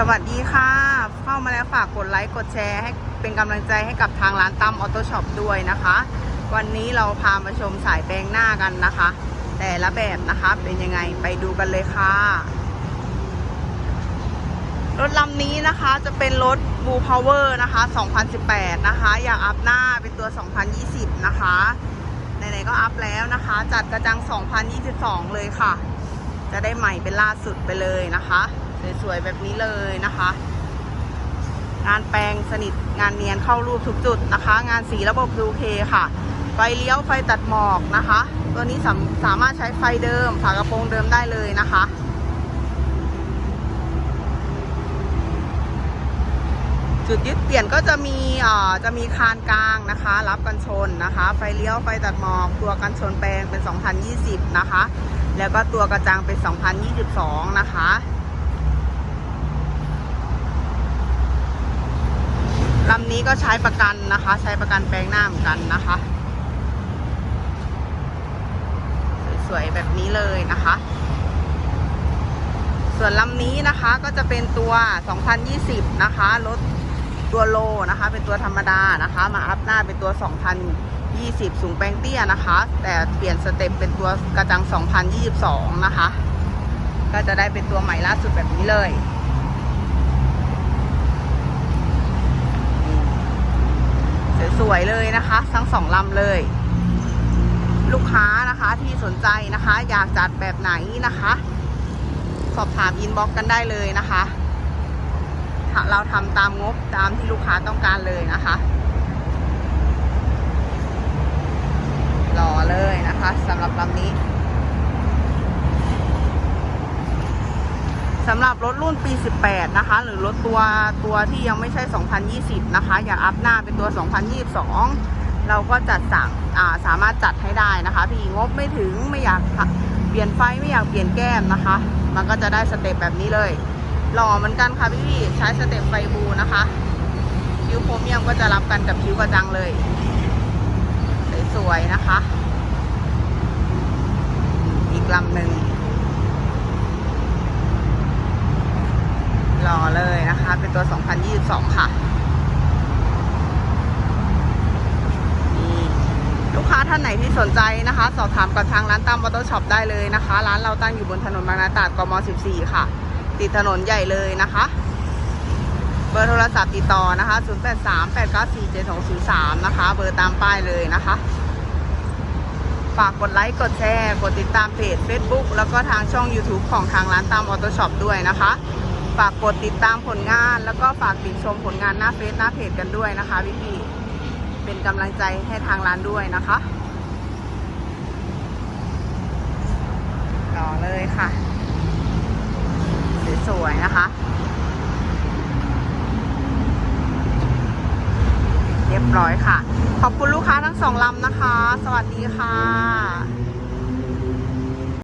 สวัสดีค่ะ เข้ามาแล้วฝากกดไลค์กดแชร์ให้เป็นกำลังใจให้กับทางร้านตั้มออโต้ช็อปด้วยนะคะ วันนี้เราพามาชมสายแปลงหน้ากันนะคะ แต่ละแบบนะคะเป็นยังไงไปดูกันเลยค่ะ รถลำนี้นะคะจะเป็นรถ Blue Power นะคะ 2018 นะคะ อยากอัพหน้าเป็นตัว 2020 นะคะไหนๆก็อัพแล้วนะคะ จัดกระจัง 2022 เลยค่ะ จะได้ใหม่เป็นล่าสุดไปเลยนะคะ สวยๆแบบนี้เลยนะคะ งานแปลงสนิทงานเนียนเข้ารูปทุกจุดนะคะ งานสีระบบดูเคค่ะไฟเลี้ยวไฟตัดหมอกนะคะ ตัวนี้สามสามารถใช้ไฟเดิม ฝากระโปรงเดิมได้เลยนะคะจุดยึดเปลี่ยนก็จะมีเอ่อจะมีคานกลางนะคะ รับกันชนนะคะ ไฟเลี้ยวไฟตัดหมอกตัวกันชนแปลงเป็น 2020 นะคะ แล้วก็ตัวกระจังเป็น 2022 นะคะ ลำนี้ก็ใช้ประกันนะคะ ใช้ประกันแปลงหน้าเหมือนกันนะคะ สวยๆแบบนี้เลยนะคะ ส่วนลำนี้นะคะก็จะเป็นตัว 2020 นะคะรถตัวโลนะคะ เป็นตัวธรรมดานะคะ มาอัพหน้าเป็นตัว 2020 สูงแปลงเตี้ยนะคะ แต่เปลี่ยนสเต็ปเป็นตัวกระจัง 2022 นะคะ ก็จะได้เป็นตัวใหม่ล่าสุดแบบนี้เลย สวยเลยนะคะ ทั้งสองลำเลย ลูกค้านะคะที่สนใจนะคะ อยากจัดแบบไหนนะคะ สอบถามอินบ็อกกันได้เลยนะคะเราทำตามงบตามที่ลูกค้าต้องการเลยนะคะรอเลยนะคะสำหรับลำนี้ สำหรับรถรุ่นปี 18 นะคะ หรือรถตัวตัวที่ยังไม่ใช่ 2020 นะคะ อยากอัพหน้าเป็นตัว 2022 เราก็จัดสั่งาสามารถจัดให้ได้นะคะ พี่งบไม่ถึงไม่อยากเปลี่ยนไฟไม่อยากเปลี่ยนแก้มนะคะ มันก็จะได้สเต็ปแบบนี้เลย หล่อเหมือนกันค่ะพี่ๆใช้สเต็ปไฟบูนะคะ คิ้วโพรเมียมก็จะรับกันกับคิ้วกระจังเลย สวยๆนะคะ อีกลำหนึ่งหล่อเลย นะคะ เป็นตัว 2022 ค่ะ นี่ลูกค้าท่านไหนที่สนใจนะคะ สอบถามกับทางร้านตั้มมอเตอร์ช็อปได้เลยนะคะ ร้านเราตั้งอยู่บนถนนบางนาตราดกม 14 ค่ะ ติดถนนใหญ่เลยนะคะ เบอร์โทรศัพท์ติดต่อนะคะ 0838947203 นะคะ เบอร์ตามป้ายเลยนะคะฝากกดไลค์ กดแชร์ กดติดตามเพจ Facebook แล้วก็ทางช่อง YouTube ของทางร้านตามออโต้ช็อปด้วยนะคะ ฝากกดติดตามผลงาน แล้วก็ฝากติดชมผลงานหน้าเฟซหน้าเพจกันด้วยนะคะพี่ๆเป็นกำลังใจให้ทางร้านด้วยนะคะรอเลยค่ะ สวยๆนะคะ เรียบร้อยค่ะ ขอบคุณลูกค้าทั้งสองลำนะคะ สวัสดีค่ะ